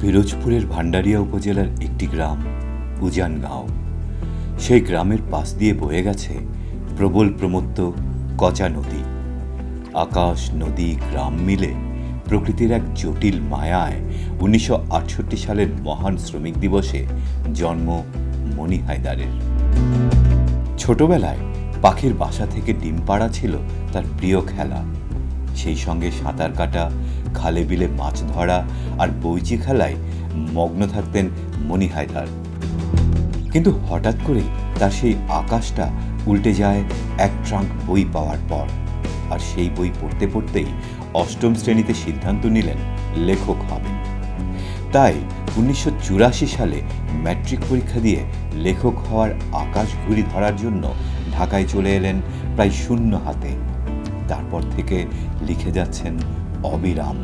পিরোজপুরের ভান্ডারিয়া উপজেলার একটি গ্রাম, উজানগাঁও। সেই গ্রামের পাশ দিয়ে বয়ে গেছে প্রবল প্রমত্ত কচা নদী। আকাশ, নদী, গ্রাম মিলে প্রকৃতির এক জটিল মায়ায় উনিশশো আটষট্টি সালের মহান শ্রমিক দিবসে জন্ম মণি হায়দারের। ছোটবেলায় পাখির বাসা থেকে ডিম পাড়া ছিল তার প্রিয় খেলা। সেই সঙ্গে সাঁতার কাটা খালে বিলে মাছ ধরা আর বইচি খেলায় মগ্ন থাকতেন মণি হায়দার। কিন্তু হঠাৎ করেই তার সেই আকাশটা উল্টে যায় এক ট্রাঙ্ক বই পাওয়ার পর। আর সেই বই পড়তে পড়তেই অষ্টম শ্রেণীতে সিদ্ধান্ত নিলেন লেখক হবেন। তাই উনিশশো চুরাশি সালে ম্যাট্রিক পরীক্ষা দিয়ে লেখক হওয়ার আকাশ ঘুরি ধরার জন্য ঢাকায় চলে এলেন প্রায় শূন্য হাতে। তারপর থেকে লিখে যাচ্ছেন অবিরাম।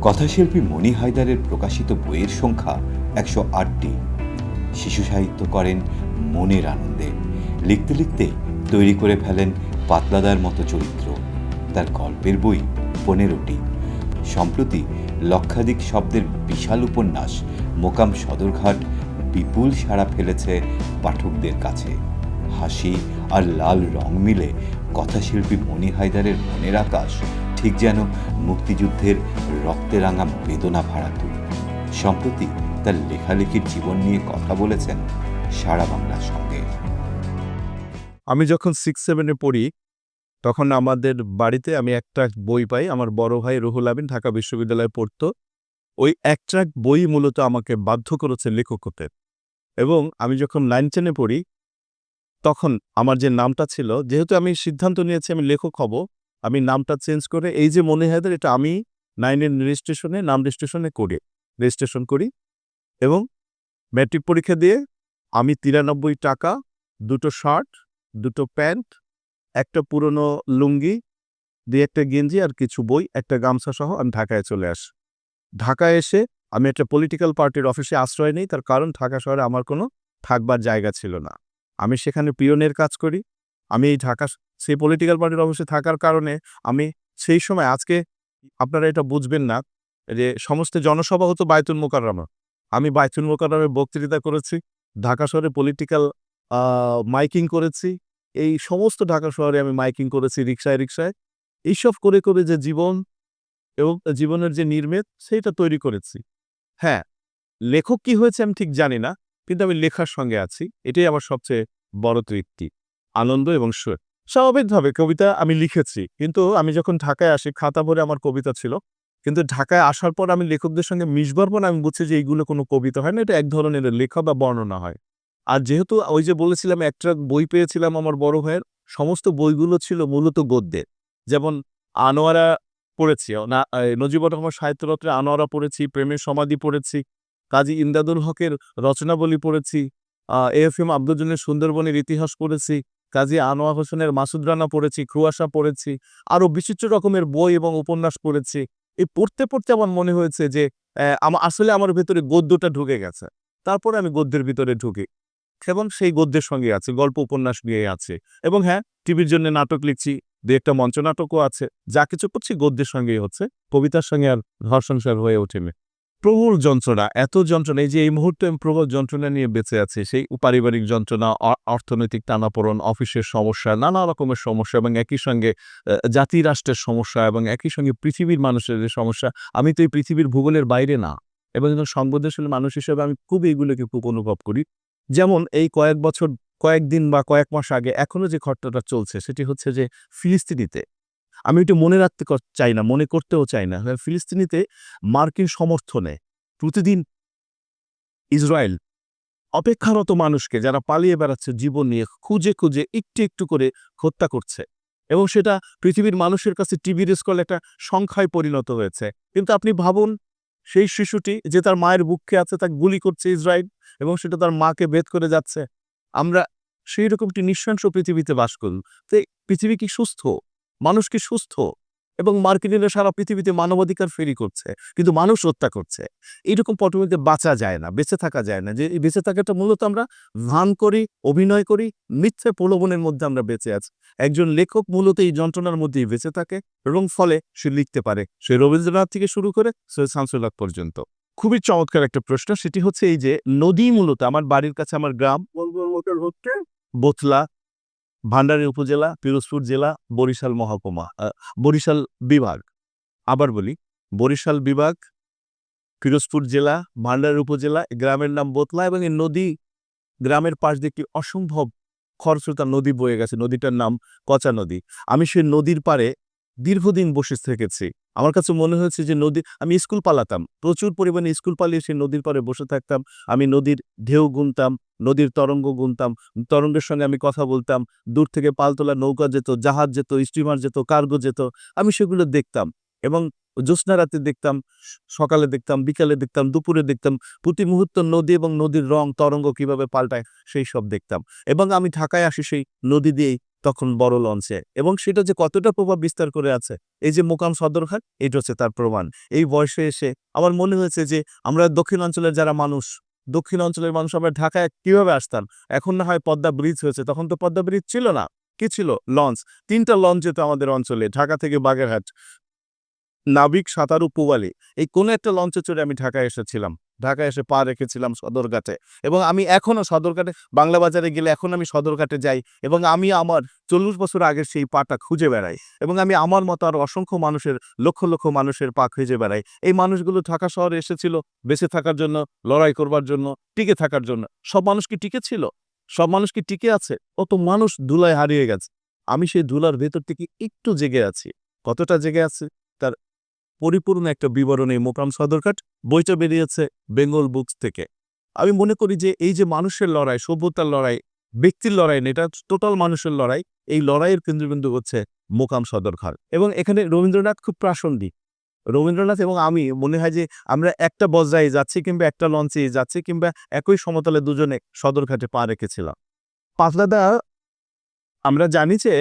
কথাশিল্পী মণি হায়দারের প্রকাশিত বইয়ের সংখ্যা একশো আটটি। শিশু সাহিত্য করেন মনের আনন্দে। লিখতে লিখতে তৈরি করে ফেলেন পাতলাদার মতো চরিত্র। তার গল্পের বই পনেরোটি। সম্প্রতি লক্ষাধিক শব্দের বিশাল উপন্যাস মোকাম সদরঘাট বিপুল সাড়া ফেলেছে পাঠকদের কাছে। হাসি আর লাল রং মিলে কথাশিল্পী মণি হায়দারের মনের আকাশ ঠিক যেন মুক্তিযুদ্ধের রক্তে রাঙা বেদনা ভাড়াতুর সম্প্রতি তার লেখালেখির জীবন নিয়ে কথা বলেছেন সারা বাংলার সঙ্গে। আমি যখন সিক্স সেভেনে পড়ি, তখন আমাদের বাড়িতে আমি একটা বই পাই, আমার বড় ভাই রুহুল আমিন ঢাকা বিশ্ববিদ্যালয়ে পড়তো। ওই একটা বই মূলত আমাকে বাধ্য করেছে লেখক হতে এবং আমি যখন নাইন টেনে পড়ি, তখন আমার যে নামটা ছিল, যেহেতু আমি সিদ্ধান্ত নিয়েছি আমি লেখক হব আমি নামটা চেঞ্জ করে, এই যে মনে হয় এটা আমি নাইনের রেজিস্ট্রেশনে, নাম রেজিস্ট্রেশনে করি, রেজিস্ট্রেশন করি এবং ম্যাট্রিক পরীক্ষা দিয়ে আমি তিরানব্বই টাকা, দুটো শার্ট, দুটো প্যান্ট, একটা পুরনো লুঙ্গি, দিয়ে একটা গেঞ্জি আর কিছু বই, একটা গামছা সহ আমি ঢাকায় চলে আস। ঢাকায় এসে আমি একটা পলিটিক্যাল পার্টির অফিসে আশ্রয় নেই, তার কারণ ঢাকা শহরে আমার কোনো থাকবার জায়গা ছিল না। আমি সেখানে পিয়নের কাজ করি আমি এই ঢাকা সেই পলিটিক্যাল পার্টির অফিসে থাকার কারণে আমি সেই সময় আজকে আপনারা এটা বুঝবেন না যে সমস্ত জনসভা হতো বায়তুল মোকাররমা। আমি বায়তুল মোকাররমে বক্তৃতা করেছি, ঢাকা শহরে পলিটিক্যাল মাইকিং করেছি, এই সমস্ত ঢাকা শহরে আমি মাইকিং করেছি রিক্সায় রিক্সায় এইসব করে করে যে জীবন এবং জীবনের যে নির্মেদ সেইটা তৈরি করেছি। হ্যাঁ লেখক কি হয়েছে আমি ঠিক জানি না, কিন্তু আমি লেখার সঙ্গে আছি, এটাই আমার সবচেয়ে বড় তৃপ্তি। আনন্দ এবং সুর। স্বাভাবিকভাবে কবিতা আমি লিখেছি, কিন্তু আমি যখন ঢাকায় আসি, খাতা ভরে আমার কবিতা ছিল। কিন্তু ঢাকায় আসার পর আমি লেখকদের সঙ্গে মিশবার পর আমি বুঝছি যে এইগুলো কোনো কবিতা হয় না, এটা এক ধরনের লেখা বা বর্ণনা হয়। আর যেহেতু ওই যে বলেছিলাম, একটা বই পেয়েছিলাম আমার বড় ভাইয়ের, সমস্ত বইগুলো ছিল মূলত গদ্যের। যেমন আনোয়ারা পড়েছি, না নজিবুর রহমান সাহিত্যরত্নে আনোয়ারা পড়েছি, প্রেমের সমাধি পড়েছি, কাজী ইমদাদুল হকের রচনাবলী পড়েছি এ এফ এম আব্দুজনের সুন্দরবনের ইতিহাস পড়েছি কাজী আনোয়ার হোসেনের মাসুদ রানা পড়েছি ক্রুয়াশা পড়েছি আরও বিচিত্র রকমের বই এবং উপন্যাস পড়েছি। এই পড়তে পড়তে আমার মনে হয়েছে যে আহ, আসলে আমার ভেতরে গদ্যটা ঢুকে গেছে। তারপরে আমি গদ্যের ভিতরে ঢুকি। এবং সেই গদ্যের সঙ্গে আছে গল্প উপন্যাস নিয়ে আছে। এবং হ্যাঁ টিভির জন্য নাটক লিখছি দু একটা মঞ্চনাটকও আছে। যা কিছু করছি গদ্যের সঙ্গেই হচ্ছে কবিতার সঙ্গে আর ঘর সংসার হয়ে ওঠেনি। প্রবল যন্ত্রণা, এত যন্ত্রণা, এই যে এই মুহূর্তে আমি প্রবল যন্ত্রণা নিয়ে বেঁচে আছি, সেই পারিবারিক যন্ত্রণা অর্থনৈতিক টানাপোড়ন, অফিসের সমস্যা, নানা রকমের সমস্যা এবং একই সঙ্গে জাতি রাষ্ট্রের সমস্যা এবং একই সঙ্গে পৃথিবীর মানুষের যে সমস্যা, আমি তো এই পৃথিবীর ভূগোলের বাইরে না। এবং একজন সংবেদনশীল মানুষ হিসেবে আমি খুব এইগুলোকে খুব অনুভব করি। যেমন এই কয়েক বছর, কয়েকদিন বা কয়েক মাস আগে এখনও যে ঘটনাটা চলছে, সেটি হচ্ছে যে ফিলিস্তিনিতে আমি এটা মনে রাখতে চাই না মনে করতেও চাই না। হ্যাঁ, ফিলিস্তিনিতে মার্কিন সমর্থনে প্রতিদিন ইসরায়েল অপেক্ষারত মানুষকে যারা পালিয়ে বেড়াচ্ছে জীবন নিয়ে খুঁজে খুঁজে একটু একটু করে হত্যা করছে। এবং সেটা পৃথিবীর মানুষের কাছে টিভি স্কল একটা সংখ্যায় পরিণত হয়েছে। কিন্তু আপনি ভাবুন সেই শিশুটি যে তার মায়ের বুককে আছে তাকে গুলি করছে ইসরায়েল এবং সেটা তার মাকে ভেদ করে যাচ্ছে। আমরা সেই রকমটি একটি নিঃশংস পৃথিবীতে বাস করি তো পৃথিবী কি সুস্থ? মানুষ কি সুস্থ? এবং মার্কিনীরা সারা পৃথিবীতে মানবাধিকার ফেরি করছে কিন্তু মানুষ হত্যা করছে। এইরকম পটভূমিতে বাঁচা যায় না বেঁচে থাকা যায় না। যে এই বেঁচে থাকাটা মূলত আমরা ভান করি অভিনয় করি মিথ্যে প্রলোভনের মধ্যে আমরা বেঁচে আছি। একজন লেখক মূলত এই যন্ত্রণার মধ্যেই বেঁচে থাকে এবং ফলে সে লিখতে পারে। সে রবীন্দ্রনাথ থেকে শুরু করে সৈয়দ শামসুল হক পর্যন্ত। খুবই চমৎকার একটা প্রশ্ন সেটি হচ্ছে এই যে নদী মূলত আমার বাড়ির কাছে আমার গ্রাম হচ্ছে বোতলা ভান্ডারী উপজেলা, পিরোজপুর জেলা, বরিশাল মহকুমা বরিশাল বিভাগ। আবার বলি, বরিশাল বিভাগ, পিরোজপুর জেলা, ভান্ডারী উপজেলা গ্রামের নাম বোতলা এবং এই নদী, গ্রামের পাশ দিয়ে অসম্ভব খরস্রোতা নদী বয়ে গেছে, নদীটার নাম কচা নদী। আমি সেই নদীর পারে দীর্ঘদিন বসে থেকেছি। আমার কাছে মনে হয়েছে যে নদী, আমি স্কুল পালাতাম, প্রচুর পরিমাণে স্কুল পালিয়ে সেই নদীর পাড়ে বসে থাকতাম, আমি নদীর ঢেউ গুনতাম নদীর তরঙ্গ গুনতাম, তরঙ্গের সঙ্গে আমি কথা বলতাম, দূর থেকে পালতোলা নৌকা যেত, জাহাজ যেত স্টিমার যেত কার্গো যেত, আমি সেগুলো দেখতাম এবং জ্যোৎস্না রাতে দেখতাম, সকালে দেখতাম, বিকালে দেখতাম, দুপুরে দেখতাম, প্রতি মুহূর্ত নদী এবং নদীর রং, তরঙ্গ কীভাবে পাল্টায় সেই সব দেখতাম এবং আমি ঢাকায় আসি সেই নদী দিয়েই তখন বড় লঞ্চে এবং সেটা যে কতটা প্রভাব বিস্তার করে আছে, এই যে মোকাম সদরঘাট এটা হচ্ছে তার প্রমাণ। এই বয়সে এসে আমার মনে হয়েছে যে আমরা দক্ষিণাঞ্চলের যারা মানুষ দক্ষিণ অঞ্চলের মানুষ আবার ঢাকায় কীভাবে আসতাম? এখন না হয় পদ্মা ব্রিজ হয়েছে। তখন তো পদ্মা ব্রিজ ছিল না। কি ছিল? লঞ্চ। তিনটা লঞ্চ যেত আমাদের অঞ্চলে, ঢাকা থেকে বাগেরহাট, নাবিক, সাঁতারু, পুবালি। এই কোনো একটা লঞ্চে চড়ে আমি ঢাকায় এসেছিলাম। ঢাকায় এসে পা রেখেছিলাম সদরঘাটে। এবং আমি এখনও সদরঘাটে, বাংলা বাজারে গেলে এখন আমি সদরঘাটে যাই এবং আমি আমার চল্লিশ বছর আগের সেই পাটা খুঁজে বেড়াই এবং আমি আমার মতো আর অসংখ্য মানুষের, লক্ষ লক্ষ মানুষের পা খুঁজে বেড়াই। এই মানুষগুলো ঢাকা শহরে এসেছিল বেঁচে থাকার জন্য, লড়াই করবার জন্য, টিকে থাকার জন্য। সব মানুষ কি টিকে ছিল? সব মানুষ কি টিকে আছে? কত মানুষ ধুলায় হারিয়ে গেছে। আমি সেই ধুলার ভেতর থেকে একটু জেগে আছি। কতটা জেগে আছে? পরিপূর্ণ একটা বিবরণ এই মোকাম সদরঘাট বইটা বেরিয়েছে বেঙ্গল বুকস থেকে। আমি মনে করি যে এই যে মানুষের লড়াই, সভ্যতার লড়াই, ব্যক্তির লড়াই এটা টোটাল মানুষের লড়াই, এই লড়াইয়ের কেন্দ্রবিন্দু হচ্ছে মোকাম সদরঘাট। এবং এখানে রবীন্দ্রনাথ খুব প্রাসঙ্গিক। রবীন্দ্রনাথ এবং আমি মনে হয় যে আমরা একটা বজ্রায় যাচ্ছি কিংবা একটা লঞ্চে যাচ্ছি কিংবা একই সমতলে দুজনে সদরঘাটে পা রেখেছিলাম। পাতলাদা আমরা জানি যে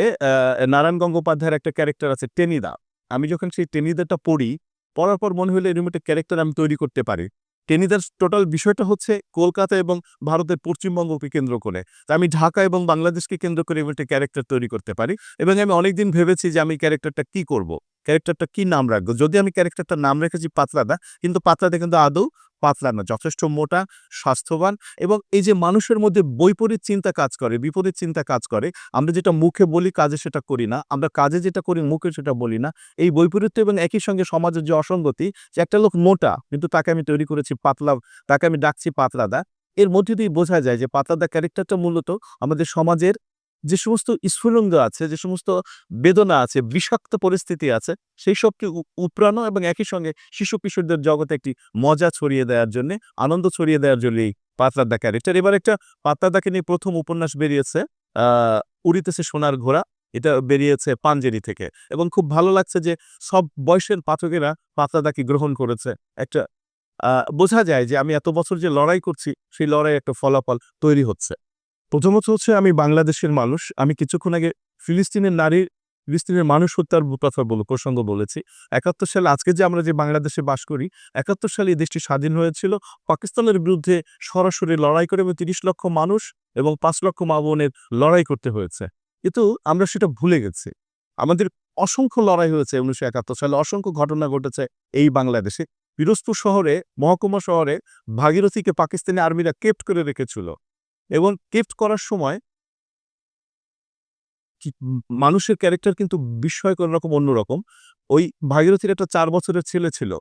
নারায়ণ গঙ্গোপাধ্যায়ের একটা ক্যারেক্টার আছে টেনিদা। আমি যখন সেই টেনিদারটা পড়ি, পড়ার পর মনে হলো এরকম একটা ক্যারেক্টার আমি তৈরি করতে পারি। টেনিদার টোটাল বিষয়টা হচ্ছে কলকাতা এবং ভারতের পশ্চিমবঙ্গকে কেন্দ্র করে। তা আমি ঢাকা এবং বাংলাদেশকে কেন্দ্র করে একটা ক্যারেক্টার তৈরি করতে পারি এবং আমি অনেকদিন ভেবেছি যে আমি ক্যারেক্টারটা কি করব। ক্যারেক্টারটা কি নাম রাখব? যদি আমি ক্যারেক্টারটার নাম রেখেছি পাতলাদা, কিন্তু পাতলাদা কিন্তু আদৌ পাতলা না যথেষ্ট মোটা, স্বাস্থ্যবান এবং এই যে মানুষের মধ্যে বৈপরীত চিন্তা কাজ করে, বিপরীত চিন্তা কাজ করে, আমরা যেটা মুখে বলি, কাজে সেটা করি না, আমরা কাজে যেটা করি, মুখে সেটা বলি না, এই বৈপরীত্য এবং একই সঙ্গে সমাজের যে অসঙ্গতি, যে একটা লোক মোটা, কিন্তু তাকে আমি তৈরি করেছি পাতলা, তাকে আমি ডাকছি পাতলাদা, এর মধ্যে দিয়ে বোঝা যায় যে পাতলাদা ক্যারেক্টারটা মূলত আমাদের সমাজের যে সমস্ত স্ফুলিঙ্গ আছে যে সমস্ত বেদনা আছে বিষাক্ত পরিস্থিতি আছে সেই সবকে উপড়ানো এবং একই সঙ্গে শিশু কিশোরদের জগতে একটি মজা ছড়িয়ে দেওয়ার জন্য আনন্দ ছড়িয়ে দেওয়ার জন্য এই পাতলাদা ক্যারেক্টার। এবার একটা পাতলাদাকে নিয়ে প্রথম উপন্যাস বেরিয়েছে আহ উড়িতেছে সোনার ঘোড়া। এটা বেরিয়েছে পাঞ্জেরি থেকে এবং খুব ভালো লাগছে যে সব বয়সের পাঠকেরা পাতলাদাকে গ্রহণ করেছে। একটা আহ, বোঝা যায় যে আমি এত বছর যে লড়াই করছি সেই লড়াই একটা ফলাফল তৈরি হচ্ছে। প্রথমত হচ্ছে আমি বাংলাদেশের মানুষ। আমি কিছুক্ষণ আগে ফিলিস্তিনের নারীর ফিলিস্তিনের মানুষ হত্যার কথা বল, প্রসঙ্গ বলেছি। একাত্তর সালে আজকে যে আমরা যে বাংলাদেশে বাস করি, একাত্তর সালে এই দেশটি স্বাধীন হয়েছিল। পাকিস্তানের বিরুদ্ধে সরাসরি লড়াই করে এবং তিরিশ লক্ষ মানুষ এবং পাঁচ লক্ষ মা বোনের লড়াই করতে হয়েছে। কিন্তু আমরা সেটা ভুলে গেছি। আমাদের অসংখ্য লড়াই হয়েছে উনিশশো একাত্তর সালে। অসংখ্য ঘটনা ঘটেছে এই বাংলাদেশে। পিরোজপুর শহরে, মহকুমা শহরে ভাগীরথীকে পাকিস্তানি আর্মিরা কেপ্ট করে রেখেছিল। এবং কেপ্ট করার সময় মানুষের ক্যারেক্টার কিন্তু বিস্ময়কর রকম অন্যরকম ওই ভাগীরথীর একটা চার বছরের ছেলে ছিল।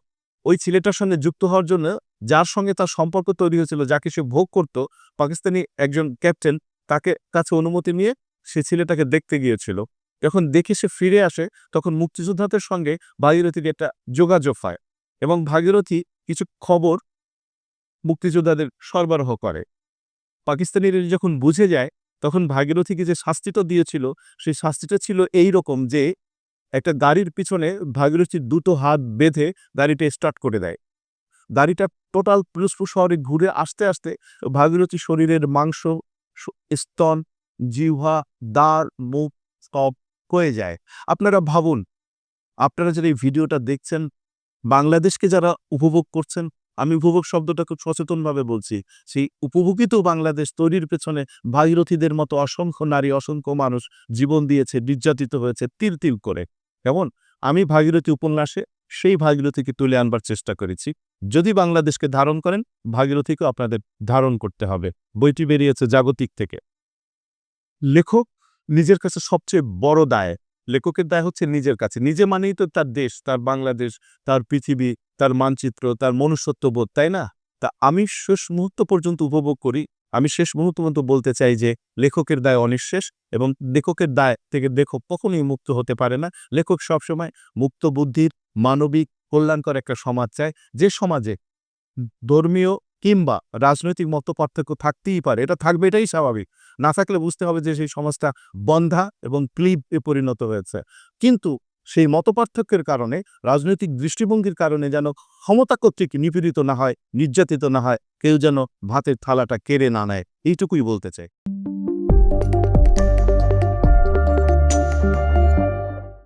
ওই ছেলেটার সঙ্গে যুক্ত হওয়ার জন্য যার সঙ্গে তার সম্পর্ক তৈরি হয়েছিল, যাকে সে ভোগ করত, পাকিস্তানি একজন ক্যাপ্টেন তাকে কাছে অনুমতি নিয়ে সে ছেলেটাকে দেখতে গিয়েছিল। যখন দেখে সে ফিরে আসে, তখন মুক্তিযোদ্ধাদের সঙ্গে ভাগীরথীর একটা যোগাযোগ হয় এবং ভাগীরথী কিছু খবর মুক্তিযোদ্ধাদের সরবরাহ করে। পাকিস্তানিরা যখন বুঝে যায়, তখন ভাগীরথীকে যে শাস্তিটা দিয়েছিল, সেই শাস্তিটা ছিল এই রকম যে, একটা গাড়ির পিছনে ভাগীরথীর দুটো হাত বেঁধে গাড়িটা স্টার্ট করে দেয়। গাড়িটা টোটাল পিরোজপুর শহরে ঘুরে আসতে আসতে ভাগীরথী শরীরের মাংস স্তন, জিহ্বা, দাঁড়, মুখ সব হয়ে যায়। আপনারা ভাবুন, আপনারা যারা এই ভিডিওটা দেখছেন, বাংলাদেশকে যারা উপভোগ করছেন আমি উপভোগ শব্দটা খুব সচেতনভাবে বলছি। সেই উপভোগিত বাংলাদেশ তৈরির পেছনে ভাগীরথীদের মতো অসংখ্য নারী, অসংখ্য মানুষ জীবন দিয়েছে, নির্যাতিত হয়েছে তিল তিল করে। কেমন? আমি ভাগীরথী উপন্যাসে সেই ভাগীরথীকে তুলে আনবার চেষ্টা করেছি। যদি বাংলাদেশকে ধারণ করেন, ভাগীরথীকেও আপনাদের ধারণ করতে হবে। বইটি বেরিয়েছে জাগতিক থেকে। লেখক নিজের কাছে সবচেয়ে বড় দায়। লেখকের দায় হচ্ছে নিজের কাছে। নিজে মানেই তো তার দেশ, তার বাংলাদেশ, তার পৃথিবী, তার মানচিত্র, তার মনুষ্যত্ববোধ, তাই না? তা আমি শেষ মুহূর্ত পর্যন্ত উপভোগ করি। আমি শেষ মুহূর্ত পর্যন্ত বলতে চাই যে, লেখকের দায় অনিঃশেষ এবং লেখকের দায় থেকে লেখক কখনোই মুক্ত হতে পারে না। লেখক সবসময় মুক্ত বুদ্ধির, মানবিক, কল্যাণকর একটা সমাজ চায়। যে সমাজে ধর্মীয় কিংবা রাজনৈতিক মত পার্থক্য থাকতেই পারে, এটা থাকবে, এটাই স্বাভাবিক। না থাকলে বুঝতে হবে যে সেই সমাজটা বন্ধা এবং ক্লিবে পরিণত হয়েছে। কিন্তু সেই মতপার্থক্যের কারণে, রাজনৈতিক দৃষ্টিভঙ্গির কারণে যেন ক্ষমতা কর্তৃক নিপীড়িত না হয়, নির্যাতিত না হয়, কেউ যেন ভাতের থালাটা কেড়ে না নেয়, এইটুকুই বলতে চাই।